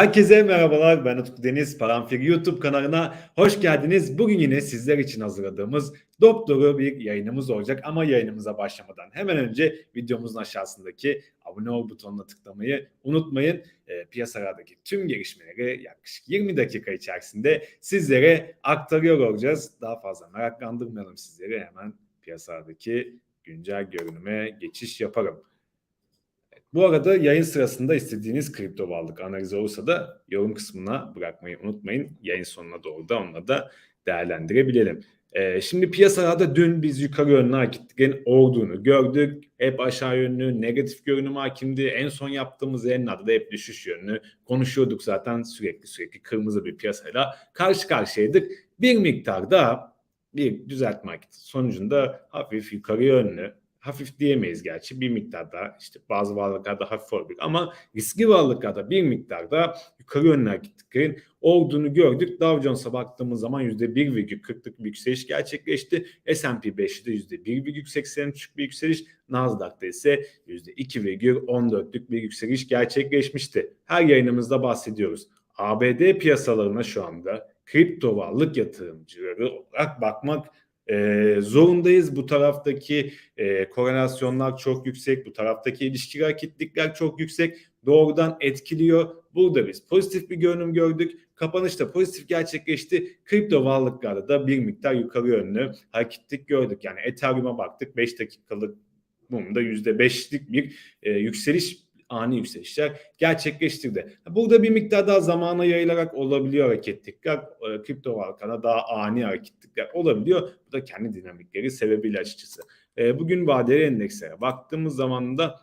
Herkese merhabalar. Ben Utku Deniz. Paramfir YouTube kanalına hoş geldiniz. Bugün yine sizler için hazırladığımız dop dolu bir yayınımız olacak. Ama yayınımıza başlamadan hemen önce videomuzun aşağısındaki abone ol butonuna tıklamayı unutmayın. E, piyasalardaki tüm gelişmeleri yaklaşık 20 dakika içerisinde sizlere aktarıyor olacağız. Daha fazla meraklandırmayalım sizleri. Hemen piyasadaki güncel görünüme geçiş yaparım. Bu arada yayın sırasında istediğiniz kripto varlık analizi olursa da yorum kısmına bırakmayı unutmayın. Yayın sonuna doğru da onunla da değerlendirebilelim. Ee, şimdi piyasalarda dün biz yukarı yönlü hareketlerin olduğunu gördük. Hep aşağı yönlü negatif görünüm hakimdi. En son yaptığımız yayın adı da hep düşüş yönlü. Konuşuyorduk zaten sürekli sürekli kırmızı bir piyasayla karşı karşıyaydık. Bir miktarda bir düzeltme hareketi sonucunda hafif yukarı yönlü hafif diyemeyiz gerçi bir miktarda işte bazı varlıklarda hafif olabilir ama riskli varlıklarda bir miktarda yukarı yönlü hareketlerin olduğunu gördük. Dow Jones'a baktığımız zaman %1,40'lık bir yükseliş gerçekleşti. S&P 5'te %1,83'lük bir yükseliş. Nasdaq'ta ise %2,14'lük bir yükseliş gerçekleşmişti. Her yayınımızda bahsediyoruz. ABD piyasalarına şu anda kripto varlık yatırımcıları olarak bakmak e, zorundayız. Bu taraftaki e, korelasyonlar çok yüksek. Bu taraftaki ilişki hareketlikler çok yüksek. Doğrudan etkiliyor. Burada biz pozitif bir görünüm gördük. Kapanışta pozitif gerçekleşti. Kripto varlıklarda da bir miktar yukarı yönlü hareketlik gördük. Yani Ethereum'a baktık 5 dakikalık mumda %5'lik bir e, yükseliş ani yükselişler gerçekleştirdi. Burada bir miktar daha zamana yayılarak olabiliyor hareketlikler. E, kripto varlıklarına daha ani hareketlikler olabiliyor. Bu da kendi dinamikleri sebebiyle açıkçası. E, bugün vadeli endekslere baktığımız zaman da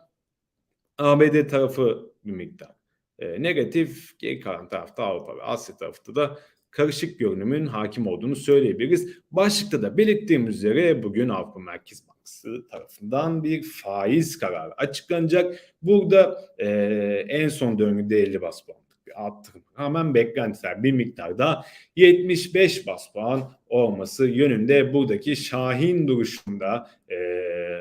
ABD tarafı bir miktar e, negatif, geri kalan tarafta Avrupa ve Asya tarafında da karışık görünümün hakim olduğunu söyleyebiliriz. Başlıkta da belirttiğim üzere bugün Avrupa Merkez Bankası tarafından bir faiz kararı açıklanacak. Burada e, en son döngüde 50 bas puanlık bir arttırım rağmen beklentiler bir miktarda 75 bas puan olması yönünde buradaki Şahin duruşunda e,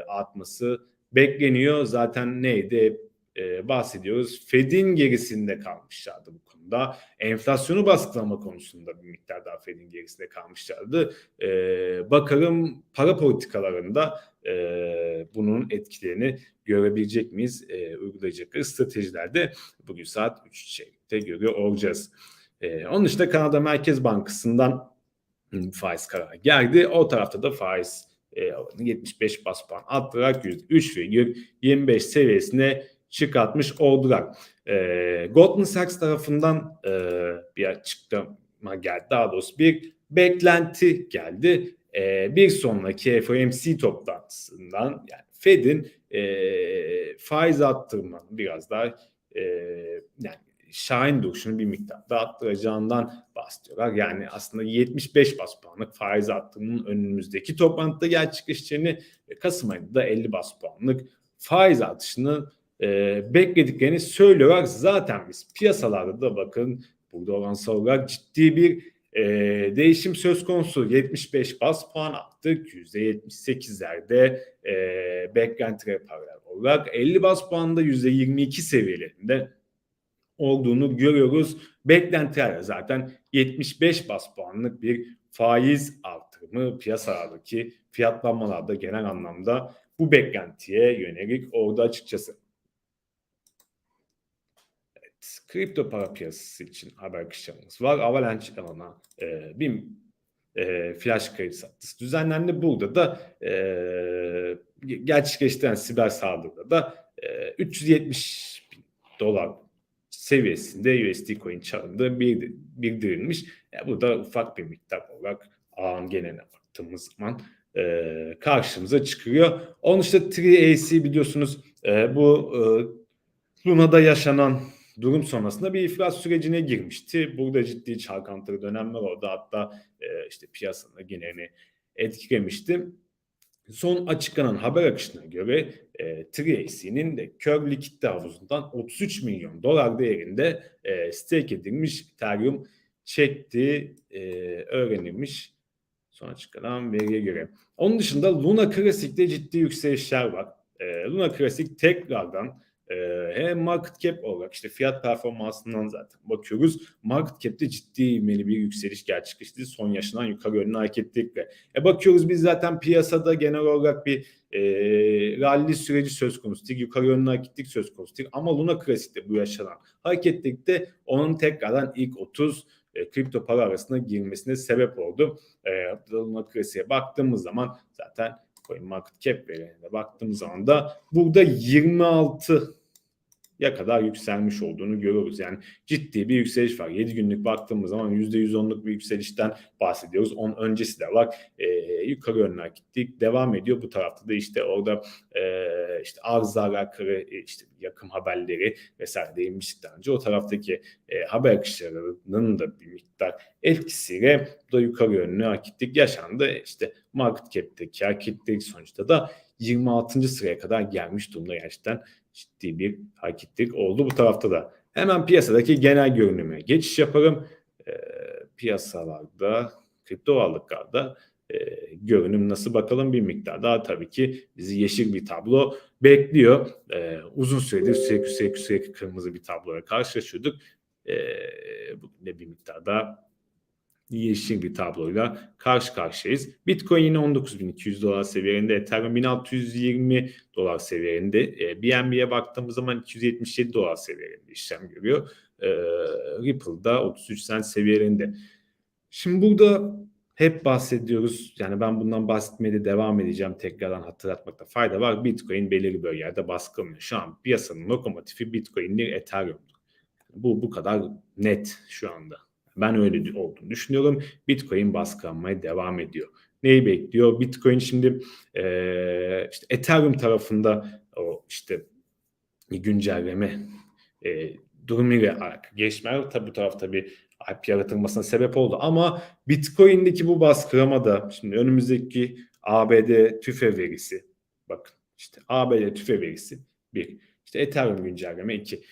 artması bekleniyor. Zaten neydi? E, bahsediyoruz. Fed'in gerisinde kalmışlardı bu konuda. Enflasyonu baskılama konusunda bir miktar daha Fed'in gerisinde kalmışlardı. E, bakalım para politikalarında e, bunun etkilerini görebilecek miyiz? E, uygulayacakları stratejilerde bugün saat 3 çeyrekte görüyor olacağız. Onun dışında Kanada Merkez Bankası'ndan faiz kararı geldi. O tarafta da faiz e, 75 bas puan arttırarak %3,25 seviyesine çıkartmış oldular. E, Goldman Sachs tarafından e, bir açıklama geldi. Daha doğrusu bir beklenti geldi. E, bir sonraki FOMC toplantısından yani Fed'in e, faiz arttırmanın biraz daha e, yani Şahin duruşunu bir miktar da arttıracağından bahsediyorlar. Yani aslında 75 bas puanlık faiz arttırımının önümüzdeki toplantıda gerçekleşeceğini Kasım ayında da 50 bas puanlık faiz artışının e, beklediklerini söylüyorlar. Zaten biz piyasalarda da bakın burada oransal olarak ciddi bir e, değişim söz konusu. 75 bas puan attık. %78'lerde e, beklentiye paralel olarak 50 bas puanda %22 seviyelerinde olduğunu görüyoruz. Beklentiler zaten 75 bas puanlık bir faiz artırımı piyasalardaki fiyatlanmalarda genel anlamda bu beklentiye yönelik orada açıkçası kripto para piyasası için haber akışlarımız var. Avalanche alana e, bir e, flash kredi satısı düzenlendi. Burada da e, gerçekleştiren siber saldırıda da e, 370 bin dolar seviyesinde USD coin çalındığı bildirilmiş. Yani bu da ufak bir miktar olarak ağın geneline baktığımız zaman e, karşımıza çıkıyor. Onun işte 3AC biliyorsunuz e, bu e, Luna'da yaşanan durum sonrasında bir iflas sürecine girmişti. Burada ciddi çalkantılı dönemler oldu. Hatta e, işte piyasanın genelini etkilemişti. Son açıklanan haber akışına göre e, Tracy'nin de kör likitte havuzundan 33 milyon dolar değerinde e, stake edilmiş Ethereum çekti e, öğrenilmiş son açıklanan veriye göre. Onun dışında Luna Classic'te ciddi yükselişler var. E, Luna Classic tekrardan hem market cap olarak işte fiyat performansından zaten bakıyoruz. Market cap'te ciddi ivmeli bir yükseliş gerçekleşti son yaşanan yukarı yönlü hareketlilikle. E bakıyoruz biz zaten piyasada genel olarak bir e, rally süreci söz konusu değil. Yukarı yönlü hareketlilik söz konusu değil. Ama Luna Classic'te bu yaşanan hareketlilikte onun tekrardan ilk 30 e, kripto para arasına girmesine sebep oldu. E, Luna Classic'e baktığımız zaman zaten Coin Market Cap verilerine baktığımız zaman da burada 26 ya kadar yükselmiş olduğunu görüyoruz. Yani ciddi bir yükseliş var. 7 günlük baktığımız zaman %110'luk bir yükselişten bahsediyoruz. Onun öncesi de var. Ee, yukarı yönlü hareketlilik devam ediyor. Bu tarafta da işte orada e, işte arzla alakalı e, işte yakın haberleri vesaire değinmiştik daha önce. O taraftaki e, haber akışlarının da bir miktar etkisiyle bu da yukarı yönlü hareketlilik yaşandı. İşte market cap'teki hareketlilik sonuçta da 26. sıraya kadar gelmiş durumda gerçekten ciddi bir hareketlilik oldu bu tarafta da. Hemen piyasadaki genel görünüme geçiş yapalım. E, piyasalarda, kripto varlıklarda e, görünüm nasıl bakalım bir miktar daha tabii ki bizi yeşil bir tablo bekliyor. E, uzun süredir sürekli sürekli sürekli kırmızı bir tabloya karşılaşıyorduk. E, bugün de bir miktar daha yeşil bir tabloyla karşı karşıyayız. Bitcoin yine 19.200 dolar seviyelerinde, Ethereum 1620 dolar seviyelerinde, e, BNB'ye baktığımız zaman 277 dolar seviyelerinde işlem görüyor. E, Ripple'da 33 cent seviyelerinde. Şimdi burada hep bahsediyoruz. Yani ben bundan bahsetmeye de devam edeceğim. Tekrardan hatırlatmakta fayda var. Bitcoin belirli bölgelerde baskılanıyor. Şu an piyasanın lokomotifi Bitcoin'dir, Ethereum'dur. Bu bu kadar net şu anda. Ben öyle olduğunu düşünüyorum. Bitcoin baskılanmaya devam ediyor. Neyi bekliyor? Bitcoin şimdi e, işte Ethereum tarafında o işte güncelleme e, durumuyla gelişmeler tabi bu tarafta bir IP yaratılmasına sebep oldu. Ama Bitcoin'deki bu baskılama şimdi önümüzdeki ABD tüfe verisi bakın işte ABD tüfe verisi bir işte Ethereum güncelleme iki.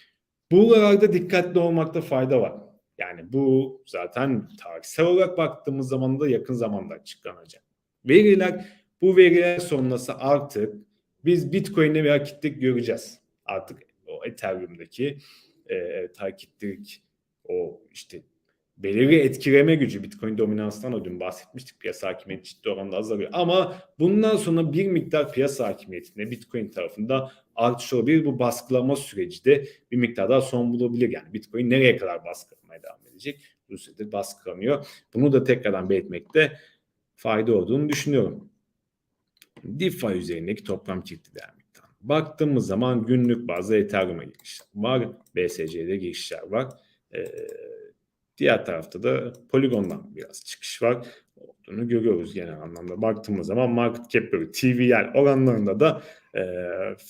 Buralarda dikkatli olmakta fayda var. Yani bu zaten tarihsel olarak baktığımız zaman da yakın zamanda açıklanacak. Veriler bu veriler sonrası artık biz Bitcoin'de bir hareketlik göreceğiz. Artık o Ethereum'daki e, hareketlilik o işte belirli etkileme gücü Bitcoin dominansından o dün bahsetmiştik. Piyasa hakimiyeti ciddi oranda azalıyor. Ama bundan sonra bir miktar piyasa hakimiyetinde Bitcoin tarafında artış olabilir. Bu baskılama süreci de bir miktar daha son bulabilir. Yani Bitcoin nereye kadar baskılamaya devam edecek? Bu süredir baskılanıyor. Bunu da tekrardan belirtmekte fayda olduğunu düşünüyorum. DeFi üzerindeki toplam çifti değer miktarı. Baktığımız zaman günlük bazda Ethereum'a girişler var. BSC'de girişler var. Ee, Diğer tarafta da Polygon'dan biraz çıkış var olduğunu görüyoruz genel anlamda. Baktığımız zaman market cap böyle TVL oranlarında da e,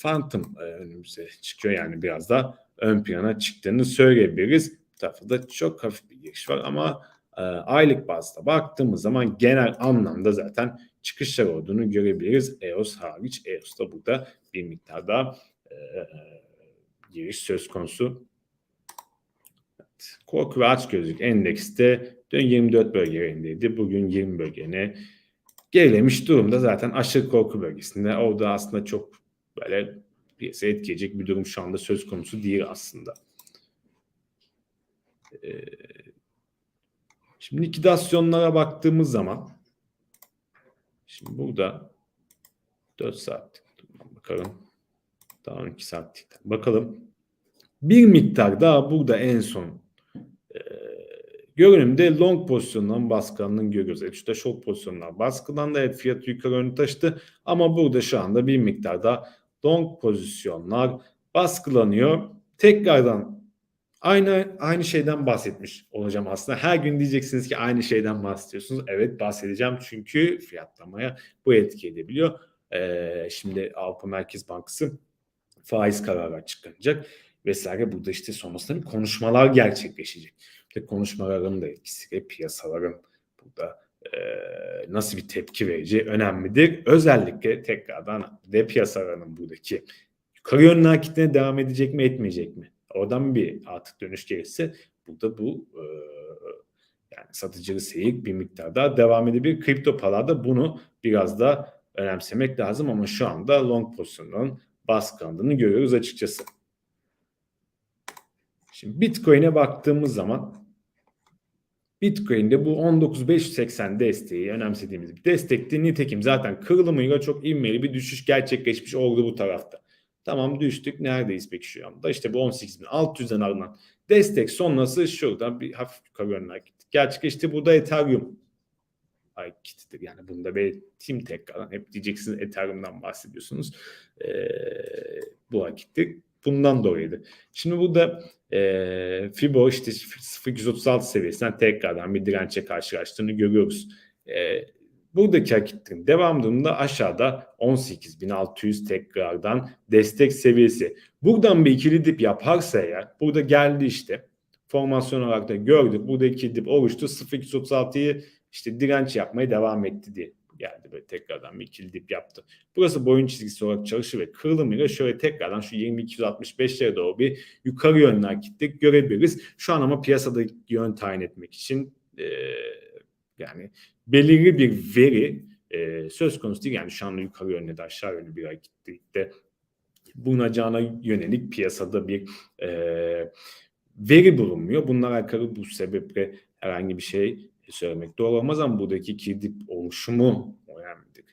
Phantom e, önümüze çıkıyor. Yani biraz da ön plana çıktığını söyleyebiliriz. Bu tarafta da çok hafif bir giriş var ama e, aylık bazda baktığımız zaman genel anlamda zaten çıkışlar olduğunu görebiliriz. EOS hariç. EOS'ta burada bir miktar daha e, giriş söz konusu Korku ve aç gözlük endekste dün 24 bölgelerindeydi. Bugün 20 bölgene gerilemiş durumda. Zaten aşırı korku bölgesinde. Orada aslında çok böyle piyasaya etkileyecek bir durum şu anda söz konusu değil aslında. Ee, şimdi likidasyonlara baktığımız zaman şimdi burada 4 saat bakalım. Daha 12 saatlikten bakalım. Bir miktar daha burada en son Görünümde long pozisyondan baskılandığını görüyoruz. F3'te short pozisyonlar baskılandı. Evet fiyat yukarı yönlü taşıdı. Ama burada şu anda bir miktarda long pozisyonlar baskılanıyor. Tekrardan aynı aynı şeyden bahsetmiş olacağım aslında. Her gün diyeceksiniz ki aynı şeyden bahsediyorsunuz. Evet bahsedeceğim çünkü fiyatlamaya bu etki edebiliyor. Ee, şimdi Avrupa Merkez Bankası faiz kararı açıklanacak vesaire. Burada işte sonrasında bir konuşmalar gerçekleşecek ve konuşmaların da etkisiyle piyasaların burada e, nasıl bir tepki vereceği önemlidir. Özellikle tekrardan de piyasaların buradaki yukarı yönlü hareketine devam edecek mi etmeyecek mi? Oradan bir artık dönüş gelirse burada bu e, yani satıcılı seyir bir miktar daha devam edebilir. Kripto paralarda bunu biraz da önemsemek lazım ama şu anda long pozisyonların baskılandığını görüyoruz açıkçası. Şimdi Bitcoin'e baktığımız zaman Bitcoin'de bu 19.580 desteği önemsediğimiz bir destekti. Nitekim zaten kırılımıyla çok ivmeli bir düşüş gerçekleşmiş oldu bu tarafta. Tamam düştük. Neredeyiz peki şu anda? İşte bu 18.600'den alınan destek sonrası şuradan bir hafif yukarı yönler gittik. Gerçekleşti. Burada Ethereum hareketidir. Yani bunda belirteyim tekrardan. Hep diyeceksiniz Ethereum'dan bahsediyorsunuz. Ee, bu harekettir. Bundan dolayıydı. Şimdi burada e, Fibo işte 0.236 seviyesinden tekrardan bir dirençe karşılaştığını görüyoruz. E, buradaki hareketlerin devamında aşağıda 18.600 tekrardan destek seviyesi. Buradan bir ikili dip yaparsa eğer burada geldi işte formasyon olarak da gördük. Burada ikili dip oluştu. 0.236'yı işte direnç yapmaya devam etti diye geldi böyle tekrardan bir ikili dip yaptı. Burası boyun çizgisi olarak çalışır ve kırılımıyla şöyle tekrardan şu 2265'lere doğru bir yukarı yönlü hareketlik görebiliriz. Şu an ama piyasada yön tayin etmek için e, yani belirli bir veri e, söz konusu değil. Yani şu anda yukarı yönlü de aşağı yönlü bir hareketlikte bulunacağına yönelik piyasada bir e, veri bulunmuyor. Bunlar alakalı bu sebeple herhangi bir şey söylemek doğru olmaz ama buradaki kirdip oluşumu önemlidir.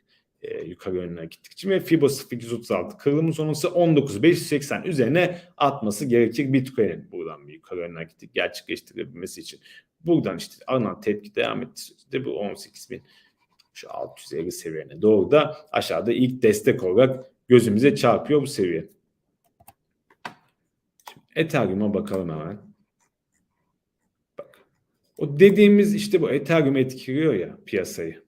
E, yukarı yönüne gittikçe ve Fibo 0236 kırılımın sonrası 19580 üzerine atması gerekir Bitcoin'in buradan bir yukarı yönüne gittik gerçekleştirebilmesi için. Buradan işte alınan tepki devam etti. İşte bu 18000 şu 650 seviyene doğru da aşağıda ilk destek olarak gözümüze çarpıyor bu seviye. Ethereum'a bakalım hemen. O dediğimiz işte bu Ethereum etkiliyor ya piyasayı.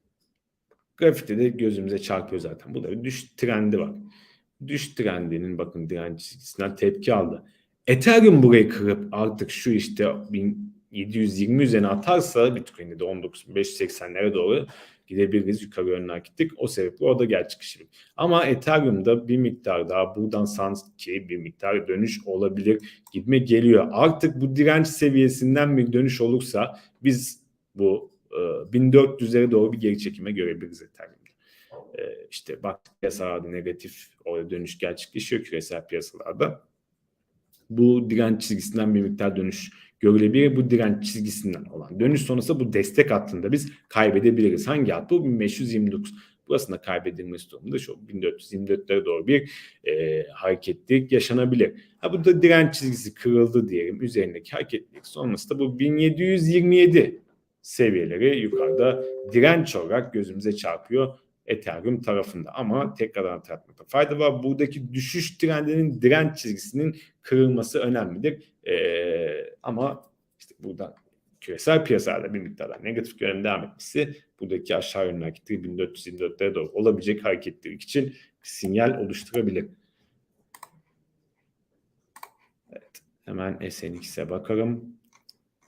Grafikte de gözümüze çarpıyor zaten. Burada bir düş trendi var. Düş trendinin bakın direnç çizgisinden tepki aldı. Ethereum burayı kırıp artık şu işte 1720 üzerine atarsa Bitcoin'de de 19.580'lere doğru gidebiliriz. Yukarı yönlü gittik. O sebeple orada gerçekleşir. Ama Ethereum'da bir miktar daha buradan sanki bir miktar dönüş olabilir gitme geliyor. Artık bu direnç seviyesinden bir dönüş olursa biz bu e, 1400'lere doğru bir geri çekime görebiliriz Ethereum'da. E, işte bak piyasalarda negatif orada dönüş gerçekleşiyor küresel piyasalarda. Bu direnç çizgisinden bir miktar dönüş görülebilir bu direnç çizgisinden olan dönüş sonrası bu destek hattında biz kaybedebiliriz. Hangi hat bu? 1529. Burasında kaybedilmesi durumunda şu 1424'lere doğru bir e, hareketlilik yaşanabilir. Ha burada direnç çizgisi kırıldı diyelim. Üzerindeki hareketlilik sonrasında bu 1727 seviyeleri yukarıda direnç olarak gözümüze çarpıyor. Ethereum tarafında ama tekrardan hatırlatmakta fayda var. Buradaki düşüş trendinin direnç çizgisinin kırılması önemlidir. Ee, ama işte buradan küresel piyasalarda bir miktarda negatif görünüm devam etmesi buradaki aşağı yönlü hareketleri 1424'lere doğru olabilecek hareketlilik için sinyal oluşturabilir. Evet, hemen SNX'e bakalım.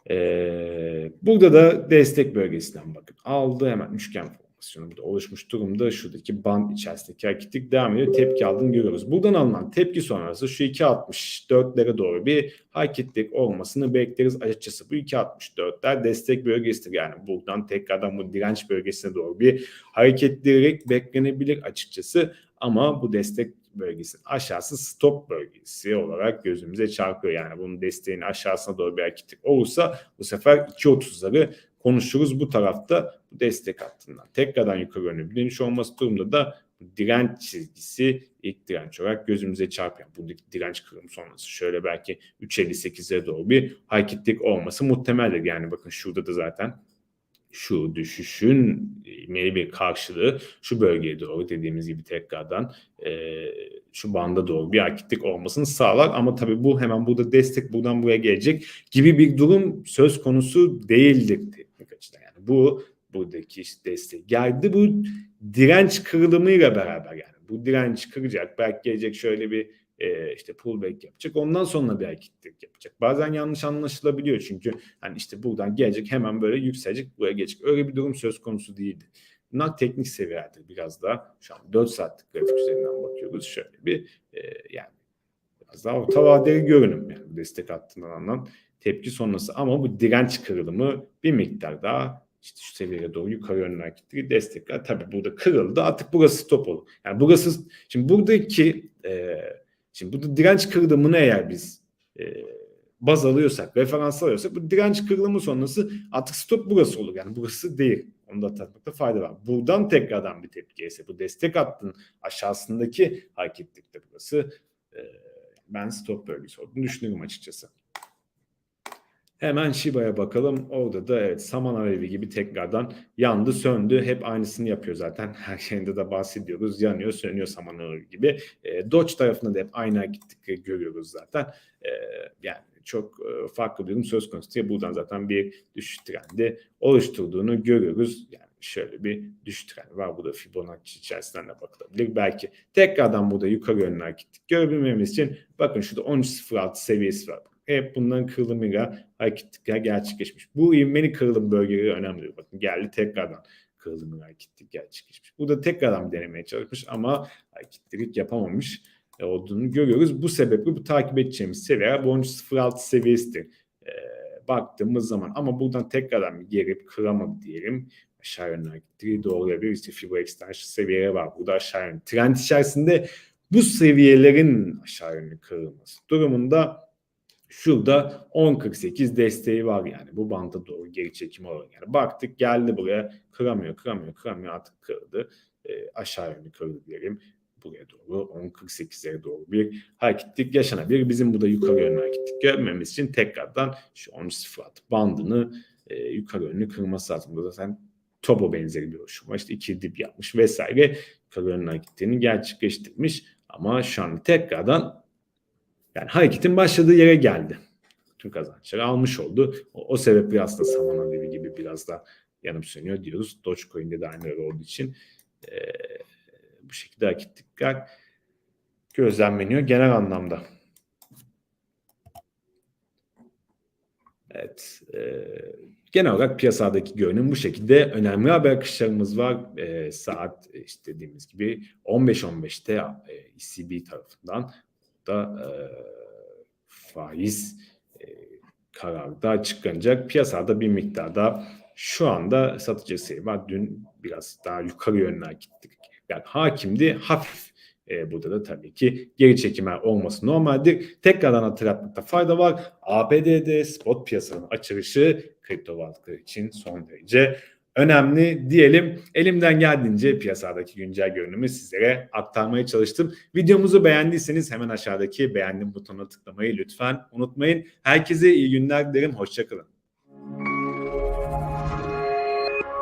Ee, burada da destek bölgesinden bakın. Aldı hemen üçgen burada oluşmuş durumda. Şuradaki band içerisindeki hareketlik devam ediyor. Tepki aldığını görüyoruz. Buradan alınan tepki sonrası şu 2.64'lere doğru bir hareketlik olmasını bekleriz. Açıkçası bu 2.64'ler destek bölgesidir. Yani buradan tekrardan bu direnç bölgesine doğru bir hareketlilik beklenebilir açıkçası. Ama bu destek bölgesinin aşağısı stop bölgesi olarak gözümüze çarpıyor. Yani bunun desteğin aşağısına doğru bir hareketlik olursa bu sefer 2.30'ları konuşuruz. Bu tarafta destek hattından tekrardan yukarı yönlü bir dönüş olması durumunda da direnç çizgisi ilk direnç olarak gözümüze çarpıyor. Bu direnç kırılım sonrası şöyle belki 3.58'e doğru bir hareketlik olması muhtemeldir. Yani bakın şurada da zaten şu düşüşün meyli bir karşılığı şu bölgeye doğru dediğimiz gibi tekrardan e, şu banda doğru bir hareketlik olmasını sağlar. Ama tabii bu hemen burada destek buradan buraya gelecek gibi bir durum söz konusu değildir teknik açıdan. Yani bu buradaki işte destek geldi bu direnç kırılımıyla beraber yani bu direnç kıracak belki gelecek şöyle bir e, işte pullback yapacak. Ondan sonra bir hareketlik yapacak. Bazen yanlış anlaşılabiliyor çünkü hani işte buradan gelecek hemen böyle yükselecek buraya gelecek. Öyle bir durum söz konusu değildi. Bunlar teknik seviyedir biraz daha. Şu an 4 saatlik grafik üzerinden bakıyoruz. Şöyle bir e, yani biraz daha orta vadeli görünüm yani destek hattından alınan tepki sonrası ama bu direnç kırılımı bir miktar daha işte şu seviyeye doğru yukarı yönlü hareketli destekler. Tabii burada kırıldı. Artık burası stop olur. Yani burası şimdi buradaki e, Şimdi burada direnç kırılımını eğer biz e, baz alıyorsak, referans alıyorsak bu direnç kırılımı sonrası artık stop burası olur. Yani burası değil. Onu da hatırlatmakta fayda var. Buradan tekrardan bir tepki gelirse bu destek hattının aşağısındaki hareketlikte burası e, ben stop bölgesi olduğunu düşünüyorum açıkçası. Hemen Shiba'ya bakalım. Orada da evet saman alevi gibi tekrardan yandı söndü. Hep aynısını yapıyor zaten. Her şeyinde de bahsediyoruz. Yanıyor sönüyor saman alevi gibi. E, Doge tarafında da hep aynı hareketlikleri görüyoruz zaten. E, yani çok e, farklı bir durum söz konusu diye buradan zaten bir düşüş trendi oluşturduğunu görüyoruz. Yani şöyle bir düşüş trendi var. Bu da Fibonacci içerisinden de bakılabilir. Belki tekrardan burada yukarı yönlü hareketlik görebilmemiz için bakın şurada 13.06 seviyesi var. Hep bunların kırılımıyla hareketlikler gerçekleşmiş. Bu ivmeli kırılım bölgeleri önemli. Bakın geldi tekrardan kırılım hareketlik gerçekleşmiş. Burada tekrardan bir denemeye çalışmış ama hareketlilik yapamamış e, olduğunu görüyoruz. Bu sebeple bu takip edeceğimiz seviye bu 13.06 seviyesidir. E, baktığımız zaman ama buradan tekrardan gelip kıramadı diyelim. Aşağı yönlü hareketliği doğrulayabilir. İşte Fibro Extension seviyeleri var. Burada aşağı yönlü. Trend içerisinde bu seviyelerin aşağı yönlü kırılması durumunda Şurada 10.48 desteği var yani bu banda doğru geri çekimi olarak. Yani baktık geldi buraya kıramıyor kıramıyor kıramıyor artık kırdı. E, aşağı yönlü kırdı diyelim. Buraya doğru 10.48'lere doğru bir hareketlik yaşanabilir. Bizim burada yukarı yönlü hareketlik görmemiz için tekrardan şu 10.06 bandını e, yukarı yönlü kırması lazım. Burada zaten Tobo benzeri bir oluşum. İşte iki dip yapmış vesaire. Yukarı yönlü hareketlerini gerçekleştirmiş. Ama şu an tekrardan yani hareketin başladığı yere geldi. Tüm kazançları almış oldu. O, o sebeple aslında saman alevi gibi biraz da yanıp sönüyor diyoruz. Dogecoin'de de aynı öyle olduğu için e, bu şekilde hareketlikler gözlemleniyor genel anlamda. Evet. E, genel olarak piyasadaki görünüm bu şekilde. Önemli haber akışlarımız var. E, saat işte dediğimiz gibi 15-15'te e, ECB tarafından da e, faiz e, kararı da açıklanacak. Piyasada bir miktarda şu anda satıcı sayı var. Dün biraz daha yukarı yönlü gittik. Yani hakimdi hafif. E, burada da tabii ki geri çekimler olması normaldir. Tekrardan hatırlatmakta fayda var. ABD'de spot piyasanın açılışı kripto varlıklar için son derece önemli diyelim. Elimden geldiğince piyasadaki güncel görünümü sizlere aktarmaya çalıştım. Videomuzu beğendiyseniz hemen aşağıdaki beğendim butonuna tıklamayı lütfen unutmayın. Herkese iyi günler dilerim. Hoşçakalın.